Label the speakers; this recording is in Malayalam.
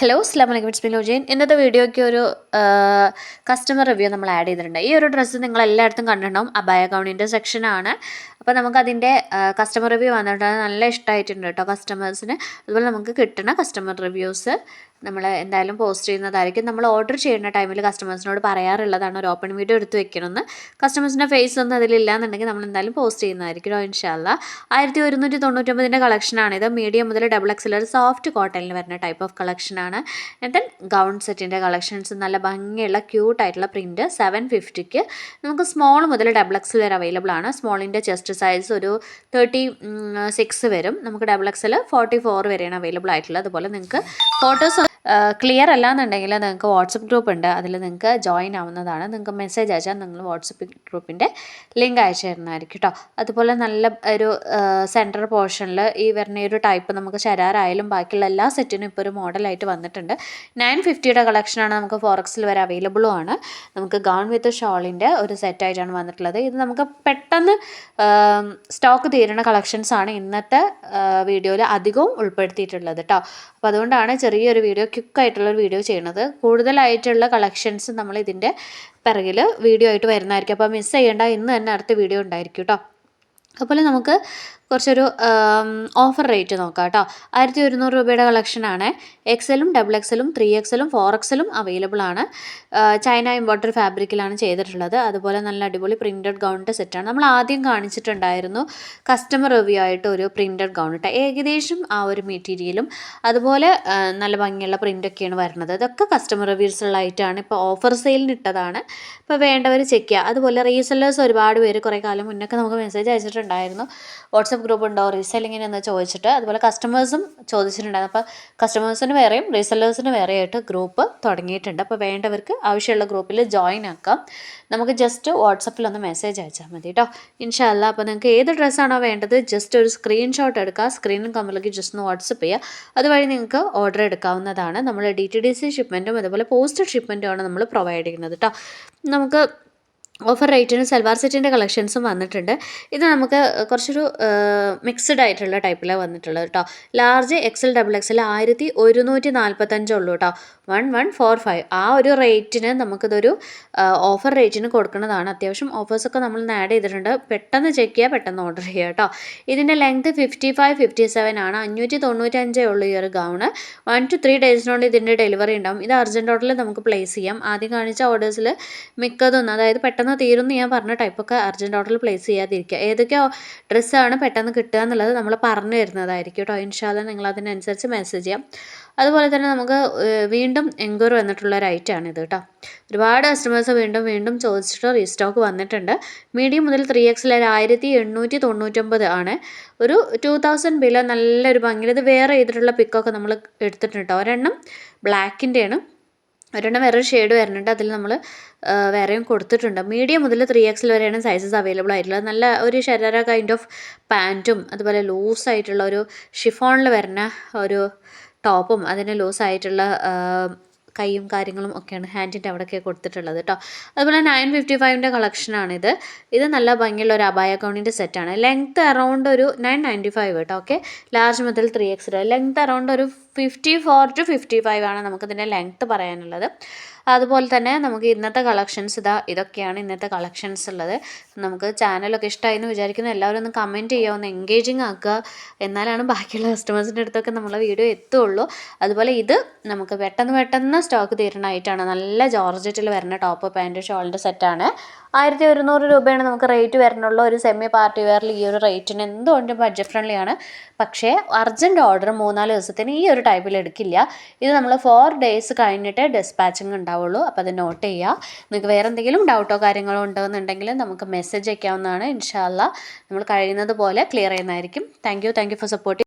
Speaker 1: ഹലോ അസ്ലാം വലൈക്കും ഇറ്റ്സ് മിലോജീൻ ഇന്നത്തെ വീഡിയോയ്ക്ക് ഒരു കസ്റ്റമർ റിവ്യൂ നമ്മൾ ആഡ് ചെയ്തിട്ടുണ്ട്. ഈ ഒരു ഡ്രസ്സ് നിങ്ങൾ എല്ലായിടത്തും കണ്ടിട്ടുണ്ടാവും. അബായ ഗൗണിന്റെ സെക്ഷനാണ് അപ്പോൾ നമുക്കതിന്റെ കസ്റ്റമർ റിവ്യൂ വന്നിട്ടുണ്ടെങ്കിൽ നല്ല ഇഷ്ടമായിട്ടുണ്ട് കേട്ടോ കസ്റ്റമേഴ്സിന് അതുപോലെ നമുക്ക് കിട്ടുന്ന കസ്റ്റമർ റിവ്യൂസ് നമ്മൾ എന്തായാലും പോസ്റ്റ് ചെയ്യുന്നതായിരിക്കും. നമ്മൾ ഓർഡർ ചെയ്യുന്ന ടൈമിൽ കസ്റ്റമേഴ്സിനോട് പറയാറുള്ളതാണ് ഒരു ഓപ്പൺ വീഡിയോ എടുത്ത് വെക്കണമെന്ന് കസ്റ്റമേഴ്സിന്റെ ഫേസ് ഒന്നും അതിലില്ല എന്നുണ്ടെങ്കിൽ നമ്മൾ എന്തായാലും പോസ്റ്റ് ചെയ്യുന്നതായിരിക്കും ഇൻഷാല്ല ആയിരത്തി ഒരുന്നൂറ്റി തൊണ്ണൂറ്റൊമ്പതിന്റെ കളക്ഷനാണിത് മീഡിയം മുതൽ ഡബിൾ എക്സൽ ഒരു സോഫ്റ്റ് കോട്ടണിൽ വരുന്ന ടൈപ്പ് ഓഫ് കളക്ഷനാണ് ദെൻ ഗൗൺ സെറ്റിന്റെ കളക്ഷൻസ് നല്ല ഭംഗിയുള്ള ക്യൂട്ടായിട്ടുള്ള പ്രിന്റ് സെവൻ ഫിഫ്റ്റിക്ക് നമുക്ക് സ്മോൾ മുതൽ ഡബിൾ എക്സൽ വരെ അവൈലബിൾ ആണ്. സ്മോളിന്റെ ചെസ്റ്റ് സൈസ് ഒരു തേർട്ടി സിക്സ് വരും. നമുക്ക് ഡബിൾ എക്സൽ ഫോർട്ടി ഫോർ വരെയാണ് അവൈലബിൾ ആയിട്ടുള്ളത്. അതുപോലെ നിങ്ങൾക്ക് ഫോട്ടോസ് ക്ലിയർ അല്ല എന്നുണ്ടെങ്കിൽ നിങ്ങൾക്ക് വാട്സപ്പ് ഗ്രൂപ്പ് ഉണ്ട്. അതിൽ നിങ്ങൾക്ക് ജോയിൻ ആവുന്നതാണ്. നിങ്ങൾക്ക് മെസ്സേജ് അയച്ചാൽ നിങ്ങൾ വാട്സപ്പ് ഗ്രൂപ്പിന്റെ ലിങ്ക് അയച്ചു തരുന്നതായിരിക്കും കേട്ടോ അതുപോലെ നല്ല ഒരു സെന്റർ പോർഷനിൽ ഈ വരുന്ന ഒരു ടൈപ്പ് നമുക്ക് ശരാറായാലും ബാക്കിയുള്ള എല്ലാ സെറ്റിനും ഇപ്പോൾ ഒരു മോഡലായിട്ട് വന്നിട്ടുണ്ട്. നയൻ ഫിഫ്റ്റിയുടെ കളക്ഷനാണ് നമുക്ക് ഫോറക്സിൽ വരെ അവൈലബിളും ആണ്. നമുക്ക് ഗൗൺ വിത്ത് ഷോളിന്റെ ഒരു സെറ്റായിട്ടാണ് വന്നിട്ടുള്ളത്. ഇത് നമുക്ക് പെട്ടെന്ന് സ്റ്റോക്ക് തീരുന്ന കളക്ഷൻസാണ് ഇന്നത്തെ വീഡിയോയിൽ അധികവും ഉൾപ്പെടുത്തിയിട്ടുള്ളത് കേട്ടോ അപ്പോൾ അതുകൊണ്ടാണ് ചെറിയൊരു വീഡിയോ ക്വിക്കായിട്ടുള്ളൊരു വീഡിയോ ചെയ്യണത്. കൂടുതലായിട്ടുള്ള കളക്ഷൻസ് നമ്മൾ ഇതിന്റെ പിറകിൽ വീഡിയോ ആയിട്ട് വരുന്നതായിരിക്കും. അപ്പോൾ മിസ് ചെയ്യേണ്ട. ഇന്ന് തന്നെ അടുത്ത വീഡിയോ ഉണ്ടായിരിക്കും കേട്ടോ അതുപോലെ നമുക്ക് കുറച്ചൊരു ഓഫർ റേറ്റ് നോക്കാം കേട്ടോ. ആയിരത്തി ഒരുന്നൂറ് രൂപയുടെ കളക്ഷനാണ് എക്സലും ഡബിൾ എക്സലും ത്രീ എക്സലും ഫോർ എക്സലും അവൈലബിൾ ആണ്. ചൈന ഇമ്പോർട്ടർ ഫാബ്രിക്കിലാണ് ചെയ്തിട്ടുള്ളത്. അതുപോലെ നല്ല അടിപൊളി പ്രിന്റഡ് ഗൗണിന്റെ സെറ്റാണ് നമ്മൾ ആദ്യം കാണിച്ചിട്ടുണ്ടായിരുന്നു കസ്റ്റമർ റിവ്യൂ ആയിട്ട് ഒരു പ്രിന്റഡ് ഗൗൺ കേട്ടോ ഏകദേശം ആ ഒരു മെറ്റീരിയലും അതുപോലെ നല്ല ഭംഗിയുള്ള പ്രിന്റൊക്കെയാണ് വരുന്നത്. ഇതൊക്കെ കസ്റ്റമർ റിവ്യൂസുകളായിട്ടാണ് ഇപ്പോൾ ഓഫർ സെയിലിന് ഇട്ടതാണ്. ഇപ്പോൾ വേണ്ടവർ ചെക്ക് ചെയ്യുക അതുപോലെ റീസെല്ലേഴ്സ് ഒരുപാട് പേര് കുറേ കാലം മുന്നൊക്കെ നമുക്ക് മെസ്സേജ് അയച്ചിട്ടുണ്ടായിരുന്നു വാട്സപ്പ് വാട്സപ്പ് ഗ്രൂപ്പ് ഉണ്ടോ? റീസെല്ലിങ്ങിന് എന്ന് ചോദിച്ചിട്ട് അതുപോലെ കസ്റ്റമേഴ്സും ചോദിച്ചിട്ടുണ്ടായിരുന്നു. അപ്പോൾ കസ്റ്റമേഴ്സിന് വേറെയും റീസെല്ലേഴ്സിന് വേറെയായിട്ട് ഗ്രൂപ്പ് തുടങ്ങിയിട്ടുണ്ട്. അപ്പോൾ വേണ്ടവർക്ക് ആവശ്യമുള്ള ഗ്രൂപ്പിൽ ജോയിൻ ആക്കാം. നമുക്ക് ജസ്റ്റ് വാട്സപ്പിൽ ഒന്ന് മെസ്സേജ് അയച്ചാൽ മതി കേട്ടോ ഇൻഷാല്ല അപ്പോൾ നിങ്ങൾക്ക് ഏത് ഡ്രസ്സാണോ വേണ്ടത് ജസ്റ്റ് ഒരു സ്ക്രീൻഷോട്ട് എടുക്കുക സ്ക്രീനും കമ്പിലേക്ക് ജസ്റ്റ് ഒന്ന് വാട്സപ്പ് ചെയ്യുക അതുവഴി നിങ്ങൾക്ക് ഓർഡർ എടുക്കാവുന്നതാണ്. നമ്മൾ ഡി ടി ഡി സി ഷിപ്മെന്റും അതുപോലെ പോസ്റ്റൽ ഷിപ്മെന്റുമാണ് നമ്മൾ പ്രൊവൈഡ് ചെയ്യുന്നത് കേട്ടോ നമുക്ക് ഓഫർ റേറ്റിന് സൽവാർ സെറ്റിന്റെ കളക്ഷൻസും വന്നിട്ടുണ്ട്. ഇത് നമുക്ക് കുറച്ചൊരു മിക്സ്ഡ് ആയിട്ടുള്ള ടൈപ്പിലാണ് വന്നിട്ടുള്ളത് കേട്ടോ ലാർജ് എക്സൽ ഡബിൾ എക്സൽ ആയിരത്തി ഒരുന്നൂറ്റി നാൽപ്പത്തഞ്ചുള്ളൂ കേട്ടോ വൺ വൺ ഫോർ ഫൈവ് ആ ഒരു റേറ്റിന് നമുക്കിതൊരു ഓഫർ റേറ്റിന് കൊടുക്കുന്നതാണ്. അത്യാവശ്യം ഓഫേഴ്സൊക്കെ നമ്മൾ ആഡ് ചെയ്തിട്ടുണ്ട്. പെട്ടെന്ന് ചെക്ക് ചെയ്യുക പെട്ടെന്ന് ഓർഡർ ചെയ്യുക കേട്ടോ ഇതിന്റെ length fifty five fifty seven ആണ്. അഞ്ഞൂറ്റി തൊണ്ണൂറ്റഞ്ചേ ഉള്ളൂ ഈ ഒരു ഗൗണ് വൺ ടു ത്രീ ഡേയ്സിനുള്ളിൽ ഇതിന്റെ ഡെലിവറി ഉണ്ടാവും. ഇത് അർജന്റ് ഓർഡറിൽ നമുക്ക് പ്ലേസ് ചെയ്യാം. ആദ്യം കാണിച്ച ഓർഡേഴ്സിൽ മിക്കതൊന്നും അതായത് പെട്ടെന്ന് പെട്ടെന്ന് തീരുമെന്ന് ഞാൻ പറഞ്ഞ ടൈപ്പൊക്കെ അർജന്റ് ഓർഡറിൽ പ്ലേസ് ചെയ്യാതിരിക്കുക. ഏതൊക്കെ ഡ്രസ്സാണ് പെട്ടെന്ന് കിട്ടുക എന്നുള്ളത് നമ്മൾ പറഞ്ഞു തരുന്നതായിരിക്കും കേട്ടോ ഇൻഷാല്ല നിങ്ങൾ അതിനനുസരിച്ച് മെസ്സേജ് ചെയ്യാം. അതുപോലെ തന്നെ നമുക്ക് വീണ്ടും എൻക്വയറി വന്നിട്ടുള്ള ഒരു ഐറ്റമാണ് ഇത് കേട്ടോ ഒരുപാട് കസ്റ്റമേഴ്സ് വീണ്ടും വീണ്ടും ചോദിച്ചിട്ട് റീസ്റ്റോക്ക് വന്നിട്ടുണ്ട്. മീഡിയം മുതൽ ത്രീ എക്സിൽ ആയിരത്തി എണ്ണൂറ്റി തൊണ്ണൂറ്റൊമ്പത് ആണ്. ഒരു ടു തൗസൻഡ് ബില നല്ലൊരു ഭംഗിയിൽ ഇത് വേറെ ചെയ്തിട്ടുള്ള പിക്കൊക്കെ നമ്മൾ എടുത്തിട്ടുണ്ട് ഒരെണ്ണം ബ്ലാക്കിന്റെയാണ് ഒരെണ്ണം വേറൊരു ഷെയ്ഡ് വരുന്നുണ്ട്. അതിൽ നമ്മൾ വേറെയും കൊടുത്തിട്ടുണ്ട്. മീഡിയം മുതൽ ത്രീ എക്സിൽ വരെയാണ് സൈസസ് അവൈലബിൾ ആയിട്ടുള്ളത്. നല്ല ഒരു ശരാര കൈൻഡ് ഓഫ് പാന്റും അതുപോലെ ലൂസ് ആയിട്ടുള്ള ഒരു ഷിഫോണിൽ വരുന്ന ഒരു ടോപ്പും അതിന് ലൂസ് ആയിട്ടുള്ള കൈയും കാര്യങ്ങളും ഒക്കെയാണ് ഹാൻഡിന്റെ അവിടെയൊക്കെ കൊടുത്തിട്ടുള്ളത് കേട്ടോ അതുപോലെ നയൻ ഫിഫ്റ്റി ഫൈവിന്റെ കളക്ഷനാണിത് ഇത് നല്ല ഭംഗിയുള്ള ഒരു അബായ കൗണിന്റെ സെറ്റാണ് ലെങ്ത്ത് അറൗണ്ട് ഒരു നയൻ നയന്റി ഫൈവ് കേട്ടോ ഓക്കെ ലാർജ് മുതൽ ത്രീ എക്സ് ലെങ്ത്ത് അറൗണ്ട് ഒരു fifty four to fifty five ആണ് നമുക്കിതിന്റെ ലെങ്ത്ത് പറയാനുള്ളത്. അതുപോലെ തന്നെ നമുക്ക് ഇന്നത്തെ കളക്ഷൻസ് ഇതാ ഇതൊക്കെയാണ് ഇന്നത്തെ കളക്ഷൻസ് ഉള്ളത്. നമുക്ക് ചാനലൊക്കെ ഇഷ്ടമായി എന്ന് വിചാരിക്കുന്നു. എല്ലാവരും ഒന്ന് കമന്റ് ചെയ്യുക ഒന്ന് എൻഗേജിങ് ആക്കുക. എന്നാലാണ് ബാക്കിയുള്ള കസ്റ്റമേഴ്സിന്റെ അടുത്തൊക്കെ നമ്മളെ വീഡിയോ എത്തുള്ളൂ. അതുപോലെ ഇത് നമുക്ക് പെട്ടെന്ന് പെട്ടെന്ന് സ്റ്റോക്ക് തീരണമായിട്ടാണ് നല്ല ജോർജറ്റിൽ വരുന്ന ടോപ്പ് പാന്റ് ഷോൾഡർ സെറ്റാണ് ആയിരത്തി ഒരുന്നൂറ് രൂപയാണ് നമുക്ക് റേറ്റ് വരുന്നുള്ളൂ. ഒരു സെമി പാർട്ടി വെയറിൽ ഈ ഒരു റേറ്റിന് എന്തുകൊണ്ടും ബഡ്ജറ്റ് ഫ്രണ്ട്ലി ആണ്. പക്ഷേ അർജന്റ് ഓർഡർ മൂന്നാൽ ദിവസത്തിന് ഈ ഒരു ടൈപ്പിൽ എടുക്കില്ല. ഇത് നമ്മൾ ഫോർ ഡേയ്സ് കഴിഞ്ഞിട്ട് ഡിസ്പാച്ചിങ് ഉണ്ടാവുള്ളൂ. അപ്പോൾ അത് നോട്ട് ചെയ്യുക നിങ്ങൾക്ക് വേറെ എന്തെങ്കിലും ഡൗട്ടോ കാര്യങ്ങളോ ഉണ്ടെന്നുണ്ടെങ്കിൽ നമുക്ക് മെസ്സേജ് അയക്കാവുന്നതാണ്. ഇൻഷാല്ല നമ്മൾ കഴിയുന്നത് പോലെ ക്ലിയർ ചെയ്യുന്നതായിരിക്കും. Thank you thank you for supporting